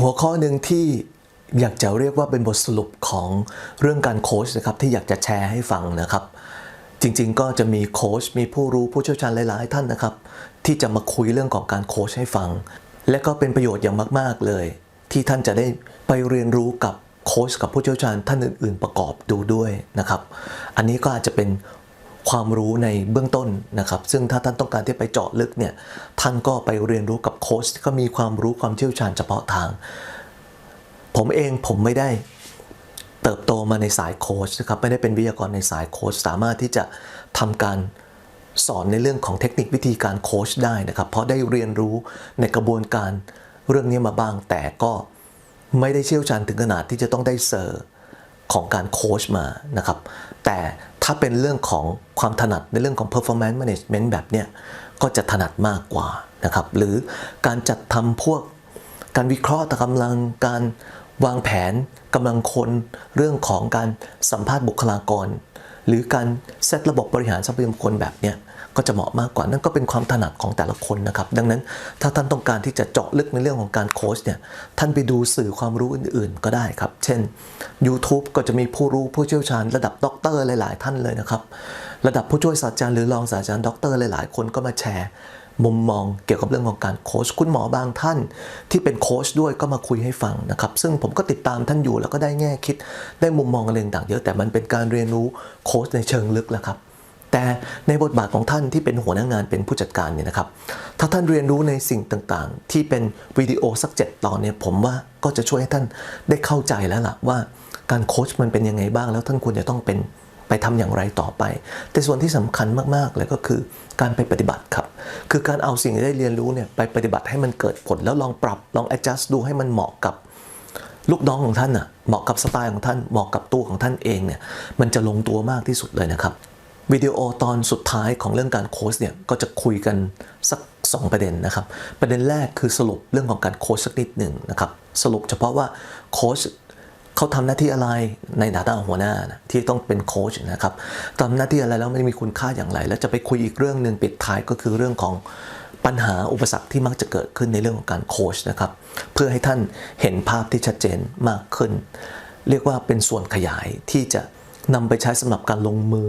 หัวข้อหนึ่งที่อยากจะเรียกว่าเป็นบทสรุปของเรื่องการโค้ชนะครับที่อยากจะแชร์ให้ฟังนะครับ จริงๆ ก็จะมีโค้ชมีผู้รู้ผู้เชี่ยวชาญหลายๆท่านนะครับ ที่จะมาคุยเรื่องของการโค้ชให้ฟัง และก็เป็นประโยชน์อย่างมาก ๆเลย ที่ท่านจะได้ไปเรียนรู้กับโค้ชกับผู้เชี่ยวชาญท่านอื่น ๆ ประกอบดูด้วยนะครับ อันนี้ก็อาจจะเป็น ความรู้ในเบื้องต้นนะครับ ซึ่งถ้าท่านต้องการที่ไปเจาะลึกเนี่ยท่านก็ไปเรียนรู้กับโค้ชก็มีความรู้ความเชี่ยวชาญเฉพาะทาง ผมเองผมไม่ได้เติบโตมาในสายโค้ชนะครับไม่ได้เป็นวิทยากรในสายโค้ชสามารถที่จะทำการสอนในเรื่องของเทคนิควิธีการโค้ชได้นะครับ เพราะได้เรียนรู้ในกระบวนการเรื่องนี้มาบ้าง แต่ก็ไม่ได้เชี่ยวชาญถึงขนาดที่จะต้องได้เซอร์ของการโค้ชมานะครับ แต่ ถ้าเป็นเรื่องของความถนัดในเรื่องของ performance management แบบเนี้ยก็จะถนัดมากกว่านะครับ หรือการจัดทำพวกการวิเคราะห์ตกำลังการวางแผนกำลังคนเรื่องของการสัมภาษณ์บุคลากร หรือการเซตระบบบริหารทรัพยากรคนแบบเนี้ย ก็จะเหมาะมากกว่านั่นก็เป็นความถนัดของแต่ละคนนะครับ ดังนั้นถ้าท่านต้องการที่จะเจาะลึกในเรื่องของการโค้ชเนี่ยท่านไปดูสื่อความรู้อื่นๆ ก็ได้ครับ เช่น YouTube ก็จะมีผู้รู้ผู้เชี่ยวชาญระดับด็อกเตอร์หลาย ๆ ท่านเลยนะครับ ระดับผู้ช่วยศาสตราจารย์หรือรองศาสตราจารย์ด็อกเตอร์หลาย ๆ คนก็มาแชร์มุมมองเกี่ยวกับเรื่องของการโค้ชคุณหมอบางท่านที่เป็นโค้ชด้วยก็มาคุยให้ฟังนะครับ ซึ่งผมก็ติดตามท่านอยู่แล้วก็ได้แง่คิด ได้มุมมองอะไรต่างๆเยอะแต่มันเป็นการเรียนรู้โค้ชในเชิงลึกแหละครับ แต่ในบทบาทของท่านที่เป็นหัวหน้างานเป็นผู้จัดการเนี่ยนะครับ ถ้าท่านเรียนรู้ในสิ่งต่างๆ ที่เป็นวิดีโอสักเจ็ดตอนเนี่ยผมว่าก็จะช่วยให้ท่านได้เข้าใจแล้วล่ะว่าการโค้ชมันเป็นยังไงบ้างแล้วท่านควรจะต้องเป็นไปทำอย่างไรต่อไป แต่ส่วนที่สำคัญมากๆเลยก็คือการไปปฏิบัติครับ คือการเอาสิ่งที่ได้เรียนรู้เนี่ยไปปฏิบัติให้มันเกิดผลแล้วลองปรับลอง adjust ดูให้มันเหมาะกับลูกน้องของท่านน่ะเหมาะกับสไตล์ของท่านเหมาะกับตัวของท่านเองเนี่ยมันจะลงตัวมากที่สุดเลยนะครับ วิดีโอตอนสุดท้ายของเรื่องการโค้ชเนี่ยก็จะคุยกันสัก 2 ประเด็นนะครับ ประเด็นแรกคือสรุปเรื่องของการโค้ชสักนิดหนึ่งนะครับ สรุปเฉพาะว่าโค้ชเขาทำหน้าที่อะไรในฐานะหัวหน้านะที่ต้องเป็นโค้ชนะครับทำหน้าที่อะไรแล้วมันมีคุณค่าอย่างไร แล้วจะไปคุยอีกเรื่องหนึ่งปิดท้ายก็คือเรื่องของปัญหาอุปสรรคที่มักจะเกิดขึ้นในเรื่องของการโค้ชนะครับ เพื่อให้ท่านเห็นภาพที่ชัดเจนมากขึ้น เรียกว่าเป็นส่วนขยายที่จะนำไปใช้สำหรับการลงมือ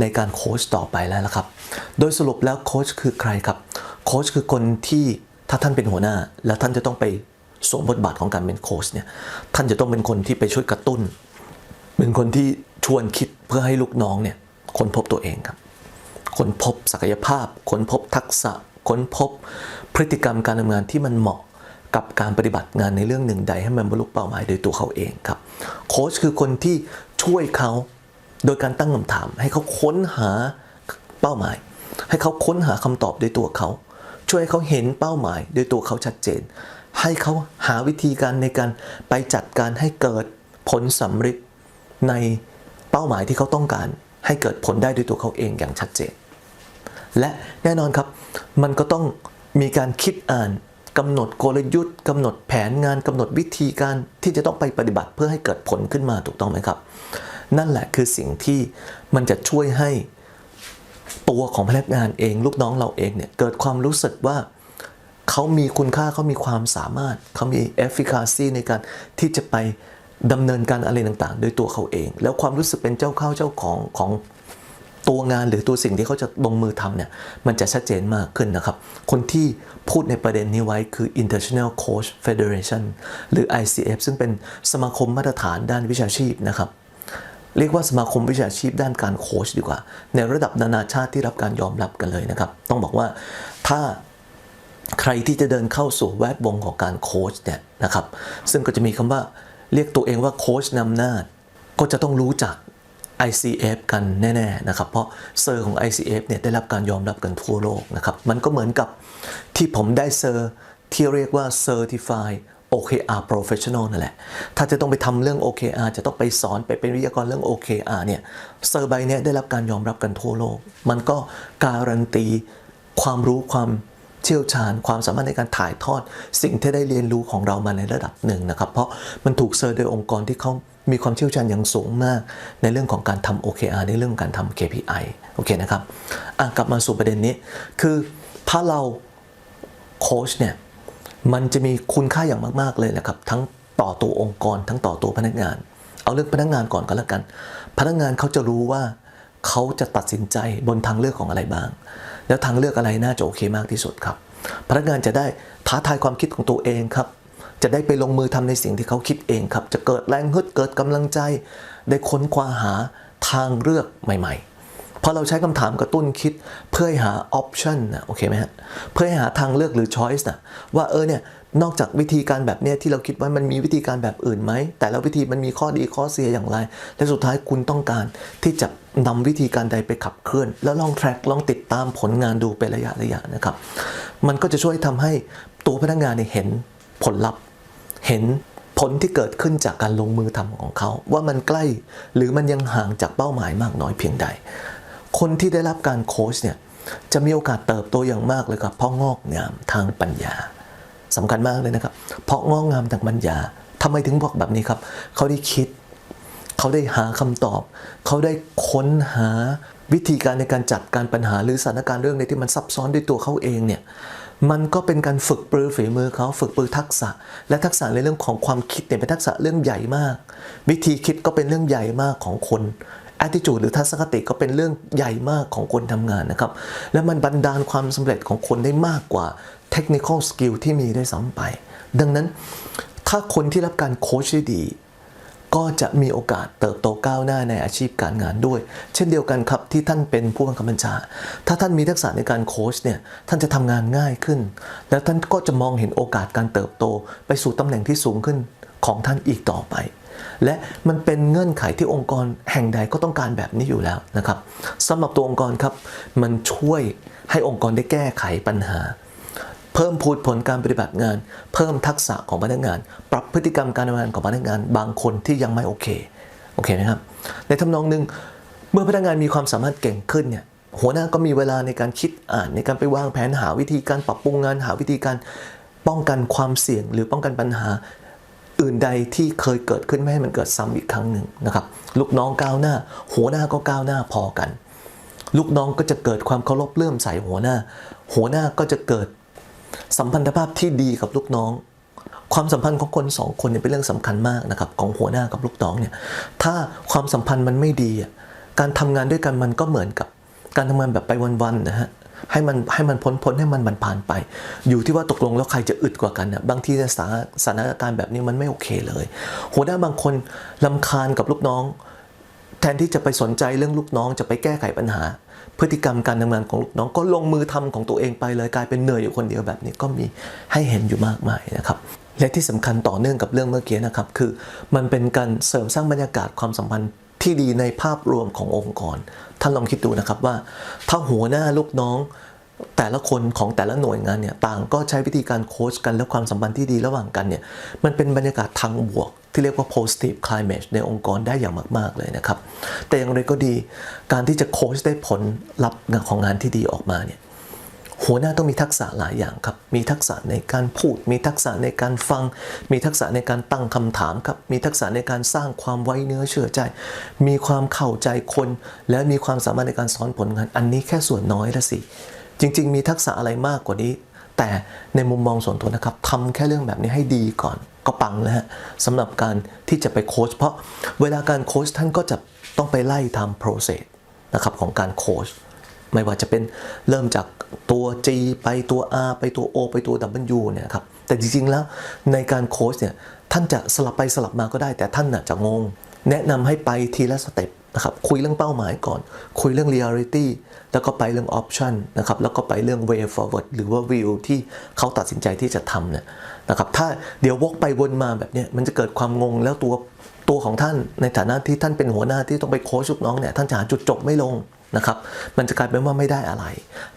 ในการโค้ชต่อไปแล้วละครับ โดยสรุปแล้วโค้ชคือใครครับ โค้ชคือคนที่ถ้าท่านเป็นหัวหน้า แล้วท่านจะต้องไปสวมบทบาทของการเป็นโค้ชเนี่ย ท่านจะต้องเป็นคนที่ไปช่วยกระตุ้น เป็นคนที่ชวนคิดเพื่อให้ลูกน้องเนี่ยค้นพบตัวเองครับ ค้นพบศักยภาพ ค้นพบทักษะ ค้นพบพฤติกรรมการทำงานที่มันเหมาะกับการปฏิบัติงานในเรื่องหนึ่งใดให้มันบรรลุเป้าหมายโดยตัวเขาเองครับ โค้ชคือคนที่ช่วยเขา โดยการตั้งคำถาม ให้เขาค้นหาเป้าหมาย ให้เขาค้นหาคำตอบด้วยตัวเขา ช่วยให้เขาเห็นเป้าหมายด้วยตัวเขาชัดเจน ให้เขาหาวิธีการในการไปจัดการให้เกิดผลสำเร็จในเป้าหมายที่เขาต้องการ ให้เกิดผลได้ด้วยตัวเขาเองอย่างชัดเจน และแน่นอนครับ มันก็ต้องมีการคิดอ่านกำหนดกลยุทธ์กำหนดแผนงานกำหนดวิธีการที่จะต้องไปปฏิบัติเพื่อให้เกิดผลขึ้นมาถูกต้องไหมครับ นั่นแหละคือสิ่งที่มันจะช่วยให้ตัวของพนักงานเอง ลูกน้องเราเองเนี่ยเกิดความรู้สึกว่าเขามีคุณค่าเขามีความสามารถเขามี efficacy ในการที่จะไปดำเนินการอะไรต่างๆ โดยตัวเขาเอง แล้วความรู้สึกเป็นเจ้าเข้าเจ้าของของตัวงานหรือตัวสิ่งที่เขาจะลงมือทำเนี่ยมันจะชัดเจนมากขึ้นนะครับ คนที่พูดในประเด็นนี้ไว้คือ International Coach Federation หรือ ICF ซึ่งเป็นสมาคมมาตรฐานด้านวิชาชีพนะครับ เรียกว่าสมาคมวิชาชีพด้านการโค้ชดีกว่า ในระดับนานาชาติที่รับการยอมรับกันเลยนะครับ ต้องบอกว่าถ้าใครที่จะเดินเข้าสู่แวดวงของการโค้ชเนี่ยนะครับซึ่งก็จะมีคำว่าเรียกตัวเองว่าโค้ชนำหน้าก็จะต้องรู้จัก ICF กันแน่ๆนะครับ เพราะเซอร์ของ ICF เนี่ยได้รับการยอมรับกันทั่วโลกนะครับ มันก็เหมือนกับที่ผมได้เซอร์ที่เรียกว่า Certified OKR Professional นั่นแหละ ถ้าจะต้องไปทำเรื่อง OKR จะต้องไปสอนไปเป็นวิทยากรเรื่อง OKR เนี่ยเซอร์ใบเนี้ยได้รับการยอมรับกันทั่วโลก มันก็การันตีความรู้ความเชี่ยวชาญความสามารถในการถ่ายทอดสิ่งที่ได้เรียนรู้ของเรามาในระดับหนึ่งนะครับ เพราะมันถูกเซอร์โดยองค์กรที่เขามีความเชี่ยวชาญอย่างสูงมาก ในเรื่องของการทำ OKR ในเรื่องของการทำ KPI โอเคนะครับอะกลับมาสู่ประเด็นนี้ คือถ้าเราโค้ชเนี่ย มันจะมีคุณค่าอย่างมาก ๆ เลยนะครับ ทั้งต่อตัวองค์กร ทั้งต่อตัวพนักงาน เอาเรื่องพนักงานก่อนก็แล้วกัน พนักงานเขาจะรู้ว่าเขาจะตัดสินใจบนทางเลือกของอะไรบ้าง แล้วทางเลือกอะไรน่าจะโอเคมากที่สุดครับ พนักงานจะได้ท้าทายความคิดของตัวเองครับ จะได้ไปลงมือทำในสิ่งที่เขาคิดเองครับ จะเกิดแรงฮึดเกิดกำลังใจ ได้ค้นคว้าหาทางเลือกใหม่ ๆ พอเราใช้คำถามกระตุ้นคิดเพื่อหหา option นะโอเคไหมฮะเพื่อหหาทางเลือกหรือ choice นะว่าเออเนี่ยนอกจากวิธีการแบบเนี้ยที่เราคิดว่ามันมีวิธีการแบบอื่นไหม แต่ละวิธีมันมีข้อดีข้อเสียอย่างไร และสุดท้ายคุณต้องการที่จะนำวิธีการใดไปขับเคลื่อน แล้วลอง track ลองติดตามผลงานดูเป็นระยะระยะนะครับ มันก็จะช่วยทำให้ตัวพนักงานเนี่ยเห็นผลลัพธ์ เห็นผลที่เกิดขึ้นจากการลงมือทำของเขา ว่ามันใกล้ หรือมันยังห่างจากเป้าหมายมากน้อยเพียงใด คนที่ได้รับการโค้ชเนี่ยจะมีโอกาสเติบโตอย่างมากเลยครับ เพราะงอกงามทางปัญญาสำคัญมากเลยนะครับ เพราะงอกงามทางปัญญาทำไมถึงบอกแบบนี้ครับ เขาได้คิด เขาได้หาคำตอบ เขาได้ค้นหาวิธีการในการจัดการปัญหาหรือสถานการณ์เรื่องในที่มันซับซ้อนด้วยตัวเขาเองเนี่ยมันก็เป็นการฝึกปรือฝีมือเขาฝึกปรือทักษะ และทักษะในเรื่องของความคิดเนี่ยเป็นทักษะเรื่องใหญ่มาก วิธีคิดก็เป็นเรื่องใหญ่มากของคน attitude หรือทัศนคติก็เป็นเรื่องใหญ่มากของคนทำงานนะครับ และมันบันดาลความสำเร็จของคนได้มากกว่า technical skill ที่มีได้วยซ้ำไป ดังนั้นถ้าคนที่รับการโค้ชได้ดี ก็จะมีโอกาสเติบโตก้าวหน้าในอาชีพการงานด้วย เช่นเดียวกันครับที่ท่านเป็นผู้บังคับบัญชา ถ้าท่านมีทักษะในการโค้ชเนี่ยท่านจะทำงานง่ายขึ้น แล้วท่านก็จะมองเห็นโอกาสการเติบโต ไปสู่ตำแหน่งที่สูงขึ้นของท่านอีกต่อไป และมันเป็นเงื่อนไขที่องค์กรแห่งใดก็ต้องการแบบนี้อยู่แล้วนะครับสำหรับตัวองค์กรครับมันช่วยให้องค์กรได้แก้ไขปัญหา เพิ่มพูดผลการปฏิบัติงาน เพิ่มทักษะของพนักงาน ปรับพฤติกรรมการทำงานของพนักงาน บางคนที่ยังไม่โอเคโอเคไหมครับ ในทำนองหนึ่งเมื่อพนักงานมีความสามารถเก่งขึ้นเนี่ยหัวหน้าก็มีเวลาในการคิดอ่านในการไปวางแผนหาวิธีการปรับปรุงงานหาวิธีการป้องกันความเสี่ยงหรือป้องกันปัญหา อื่นใดที่เคยเกิดขึ้นไม่ให้มันเกิดซ้ำอีกครั้งหนึ่งนะครับ ลูกน้องก้าวหน้า หัวหน้าก็ก้าวหน้าพอกัน ลูกน้องก็จะเกิดความเคารพเลื่อมใสหัวหน้า หัวหน้าก็จะเกิดสัมพันธภาพที่ดีกับลูกน้อง ความสัมพันธ์ของคนสองคนเนี่ยเป็นเรื่องสำคัญมากนะครับของหัวหน้ากับลูกน้องเนี่ยถ้าความสัมพันธ์มันไม่ดี การทำงานด้วยกันมันก็เหมือนกับการทำงานแบบไปวันๆนะฮะ ให้มันให้มันพ้นพ้นให้มันมันผ่านไป อยู่ที่ว่าตกลงแล้วใครจะอึดกว่ากันนะบางทีสถานสถานการณ์แบบนี้มันไม่โอเคเลยหัวหน้าบางคนลำคาญกับลูกน้อง แทนที่จะไปสนใจเรื่องลูกน้องจะไปแก้ไขปัญหา พฤติกรรมการทำงานของลูกน้องก็ลงมือทำของตัวเองไปเลยกลายเป็นเหนื่อยอยู่คนเดียวแบบนี้ก็มีให้เห็นอยู่มากมายนะครับและที่สำคัญต่อเนื่องกับเรื่องเมื่อกี้นะครับคือมันเป็นการเสริมสร้างบรรยากาศความสัมพันธ์ ที่ดีในภาพรวมขององค์กร ท่านลองคิดดูนะครับว่า ถ้าหัวหน้าลูกน้อง แต่ละคนของแต่ละหน่วยงานเนี่ยต่างก็ใช้วิธีการโค้ชกันและความสัมพันธ์ที่ดีระหว่างกันเนี่ยมันเป็นบรรยากาศทางบวกที่เรียกว่า positive climate ในองค์กรได้อย่างมาก ๆ เลยนะครับ แต่อย่างไรก็ดี การที่จะโค้ชได้ผลลัพธ์ของงานที่ดีออกมาเนี่ย หัวหน้าต้องมีทักษะหลายอย่างครับ มีทักษะในการพูด มีทักษะในการฟัง มีทักษะในการตั้งคำถามครับ มีทักษะในการสร้างความไว้เนื้อเชื่อใจ มีความเข้าใจคน และมีความสามารถในการสอนผลงาน อันนี้แค่ส่วนน้อยละสิ จริง ๆ มีทักษะอะไรมากกว่านี้ แต่ในมุมมองส่วนตัวนะครับทำแค่เรื่องแบบนี้ให้ดีก่อน ก็ปังแล้วฮะสำหรับการที่จะไปโค้ช เพราะเวลาการโค้ชท่านก็จะต้องไปไล่ทำ process นะครับของการโค้ช ไม่ว่าจะเป็นเริ่มจากตัว G ไปตัว R ไปตัว O ไปตัว W เนี่ยครับ แต่จริง ๆ แล้วในการโค้ชเนี่ยท่านจะสลับไปสลับมาก็ได้ แต่ท่านน่ะจะงง แนะนำให้ไปทีละสเต็ปนะครับคุยเรื่องเป้าหมายก่อน คุยเรื่อง reality แล้วก็ไปเรื่อง option นะครับแล้วก็ไปเรื่อง way forward หรือว่า view ที่เขาตัดสินใจที่จะทำเนี่ยนะครับถ้าเดี๋ยววกไปวนมาแบบเนี้ยมันจะเกิดความงงแล้วตัวตัวของท่านในฐานะที่ท่านเป็นหัวหน้าที่ต้องไปโค้ชลูกน้องเนี่ยท่านจะหาจุดจบไม่ลง นะครับ มันจะกลายเป็นว่าไม่ได้อะไร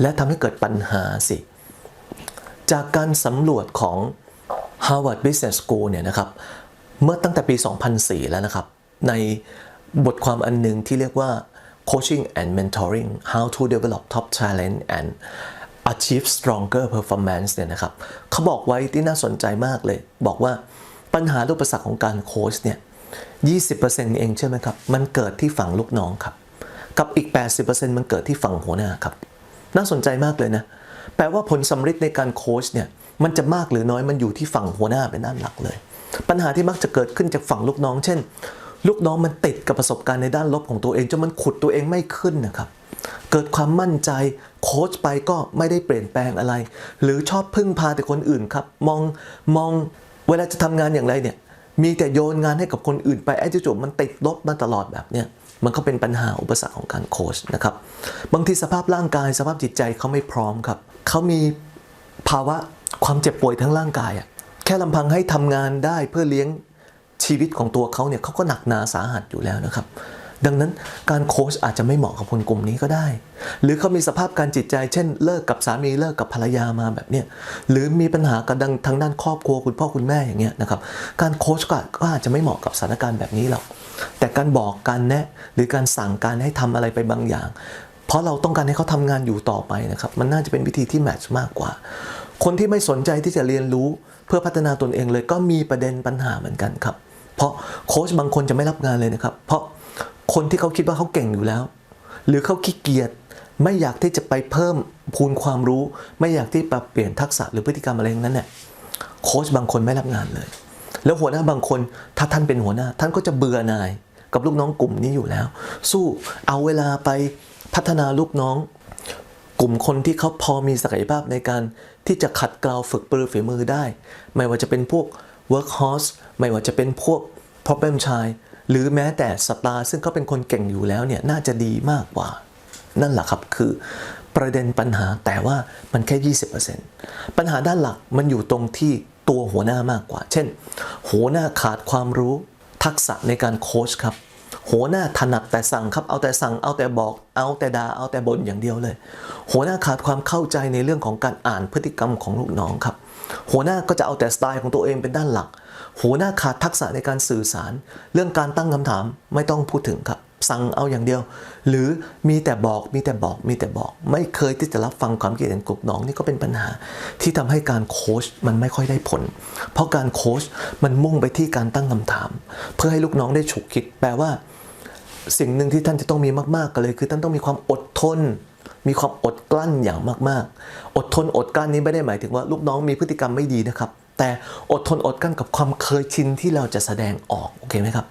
และทำให้เกิดปัญหาสิ จากการสำรวจของ Harvard Business School เนี่ยนะครับ เมื่อตั้งแต่ปี 2004 แล้วนะครับ ในบทความอันหนึงที่เรียกว่า Coaching and Mentoring How to Develop Top Talent and Achieve Stronger Performance เนี่ยนะครับเขาบอกไว้ที่น่าสนใจมากเลย บอกว่าปัญหาอุปสรรคของการโค้ชเนี่ย 20%เองใช่ไหมครับ มันเกิดที่ฝั่งลูกน้องครับ กับอีก 80%มันเกิดที่ฝั่งหัวหน้าครับ น่าสนใจมากเลยนะ แปลว่าผลสำเร็จในการโค้ชเนี่ยมันจะมากหรือน้อยมันอยู่ที่ฝั่งหัวหน้าเป็นด้านหลักเลย ปัญหาที่มักจะเกิดขึ้นจากฝั่งลูกน้อง เช่น ลูกน้องมันติดกับประสบการณ์ในด้านลบของตัวเองจนมันขุดตัวเองไม่ขึ้นนะครับเกิดความมั่นใจโค้ชไปก็ไม่ได้เปลี่ยนแปลงอะไร หรือชอบพึ่งพาแต่คนอื่นครับ มองมองเวลาจะทำงานอย่างไรเนี่ยมีแต่โยนงานให้กับคนอื่นไปไอ้จู่ๆมันติดลบมาตลอดแบบเนี้ย มันก็เป็นปัญหาอุปสรรคของการโค้ชนะครับ บางทีสภาพร่างกายสภาพจิตใจเขาไม่พร้อมครับ เขามีภาวะความเจ็บป่วยทั้งร่างกายอะแค่ลำพังให้ทำงานได้เพื่อเลี้ยงชีวิตของตัวเขาเนี่ยเขาก็หนักหนาสาหัสอยู่แล้วนะครับ ดังนั้นการโค้ชอาจจะไม่เหมาะกับคนกลุ่มนี้ก็ได้ หรือเขามีสภาพการจิตใจ เช่น เลิกกับสามีเลิกกับภรรยามาแบบเนี้ยหรือมีปัญหากันดังทางด้านครอบครัวคุณพ่อคุณแม่อย่างเงี้ยนะครับการโค้ชก็อาจจะไม่เหมาะกับสถานการณ์แบบนี้หรอก แต่การบอกการแนะหรือการสั่งการให้ทำอะไรไปบางอย่าง เพราะเราต้องการให้เขาทำงานอยู่ต่อไปนะครับ มันน่าจะเป็นวิธีที่แมทช์มากกว่า คนที่ไม่สนใจที่จะเรียนรู้เพื่อพัฒนาตนเองเลยก็มีประเด็นปัญหาเหมือนกันครับ เพราะโค้ชบางคนจะไม่รับงานเลยนะครับ เพราะคนที่เขาคิดว่าเขาเก่งอยู่แล้ว หรือเขาขี้เกียจไม่อยากที่จะไปเพิ่มพูนความรู้ ไม่อยากที่ปรับเปลี่ยนทักษะหรือพฤติกรรมอะไรนั้นเนี่ยโค้ชบางคนไม่รับงานเลย แล้วหัวหน้าบางคนถ้าท่านเป็นหัวหน้า ท่านก็จะเบื่อหน่าย กับลูกน้องกลุ่มนี้อยู่แล้ว สู้เอาเวลาไปพัฒนาลูกน้อง กลุ่มคนที่เขาพอมีศักยภาพในการที่จะขัดเกลาฝึกปรือฝีมือได้ ไม่ว่าจะเป็นพวก workhorse ไม่ว่าจะเป็นพวก problem child หรือแม้แต่สตาร์ซึ่งเขาเป็นคนเก่งอยู่แล้วเนี่ยน่าจะดีมากกว่า นั่นแหละครับคือประเด็นปัญหาแต่ว่ามันแค่ 20%ปัญหาด้านหลักมันอยู่ตรงที่ ตัวหัวหน้ามากกว่า เช่น หัวหน้าขาดความรู้ทักษะในการโค้ชครับ หัวหน้าถนัดแต่สั่งครับ เอาแต่สั่ง เอาแต่บอก เอาแต่ด่า เอาแต่บ่นอย่างเดียวเลย หัวหน้าขาดความเข้าใจในเรื่องของการอ่านพฤติกรรมของลูกน้องครับ หัวหน้าก็จะเอาแต่สไตล์ของตัวเองเป็นด้านหลัก หัวหน้าขาดทักษะในการสื่อสาร เรื่องการตั้งคำถามไม่ต้องพูดถึงครับ สั่งเอาอย่างเดียว หรือมีแต่บอกมีแต่บอกมีแต่บอก ไม่เคยที่จะรับฟังความคิดเห็นกลุ่มน้องนี่ก็เป็นปัญหา ที่ทำให้การโค้ชมันไม่ค่อยได้ผล เพราะการโค้ชมันมุ่งไปที่การตั้งคำถาม เพื่อให้ลูกน้องได้ฉุกคิด แปลว่า สิ่งหนึ่งที่ท่านจะต้องมีมากๆกันเลย คือท่านต้องมีความอดทนมีความอดกลั้นอย่างมากๆ อดทนอดกลั้นนี้ไม่ได้หมายถึงว่าลูกน้องมีพฤติกรรมไม่ดีนะครับ แต่อดทนอดกั้นกับความเคยชินที่เราจะแสดงออกโอเคไหมครับ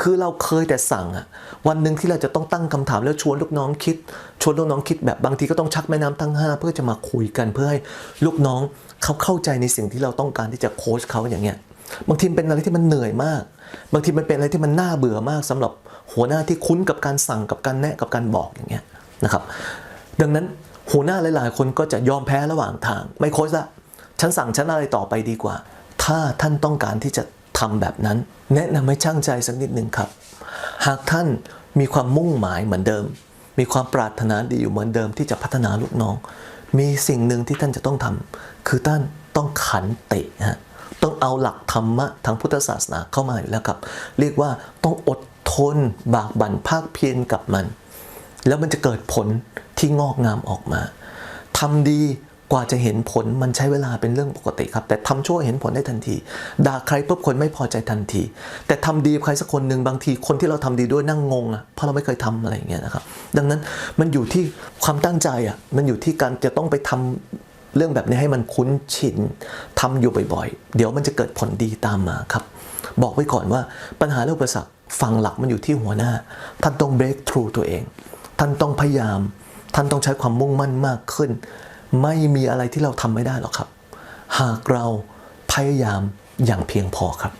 คือเราเคยแต่สั่งอะวันหนึ่งที่เราจะต้องตั้งคำถามแล้วชวนลูกน้องคิด ชวนลูกน้องคิดแบบบางทีก็ต้องชักแม่น้ำทั้งห้าเพื่อจะมาคุยกันเพื่อให้ลูกน้องเขาเข้าใจในสิ่งที่เราต้องการที่จะโค้ชเขาอย่างเงี้ยบางทีเป็นอะไรที่มันเหนื่อยมาก บางทีมันเป็นอะไรที่มันน่าเบื่อมากสำหรับหัวหน้าที่คุ้นกับการสั่งกับการแนะกับการบอกอย่างเงี้ยนะครับ ดังนั้นหัวหน้าหลาย ๆ คนก็จะยอมแพ้ระหว่างทางไม่โค้ชละ ฉันสั่งฉันอะไรต่อไปดีกว่า ถ้าท่านต้องการที่จะทำแบบนั้น แนะนำให้ช่างใจสักนิดหนึ่งครับ หากท่านมีความมุ่งหมายเหมือนเดิม มีความปรารถนาดีอยู่เหมือนเดิมที่จะพัฒนาลูกน้อง มีสิ่งหนึ่งที่ท่านจะต้องทำคือท่านต้องขันติฮะต้องเอาหลักธรรมะทางพุทธศาสนาเข้ามาอยู่แล้วครับ เรียกว่าต้องอดทนบากบั่นภาคเพียรกับมัน แล้วมันจะเกิดผลที่งอกงามออกมาทำดี ว่าจะเห็นผลมันใช้เวลาเป็นเรื่องปกติครับ แต่ทำชั่วเห็นผลได้ทันที ด่าใครปุ๊บคนไม่พอใจทันที แต่ทำดีกับใครสักคนหนึ่งบางทีคนที่เราทำดีด้วยนั่งงงอะเพราะเราไม่เคยทำอะไรอย่างเงี้ยนะครับ ดังนั้นมันอยู่ที่ความตั้งใจอะมันอยู่ที่การจะต้องไปทำเรื่องแบบนี้ให้มันคุ้นชินทำอยู่บ่อยๆ เดี๋ยวมันจะเกิดผลดีตามมาครับ บอกไว้ก่อนว่าปัญหาเรื่องอุปสรรคฝั่งหลักมันอยู่ที่หัวหน้า ท่านต้อง break through ตัวเอง ท่านต้องพยายาม ท่านต้องใช้ความมุ่งมั่นมากขึ้น ไม่มีอะไรที่เราทำไม่ได้หรอกครับ หากเราพยายามอย่างเพียงพอครับ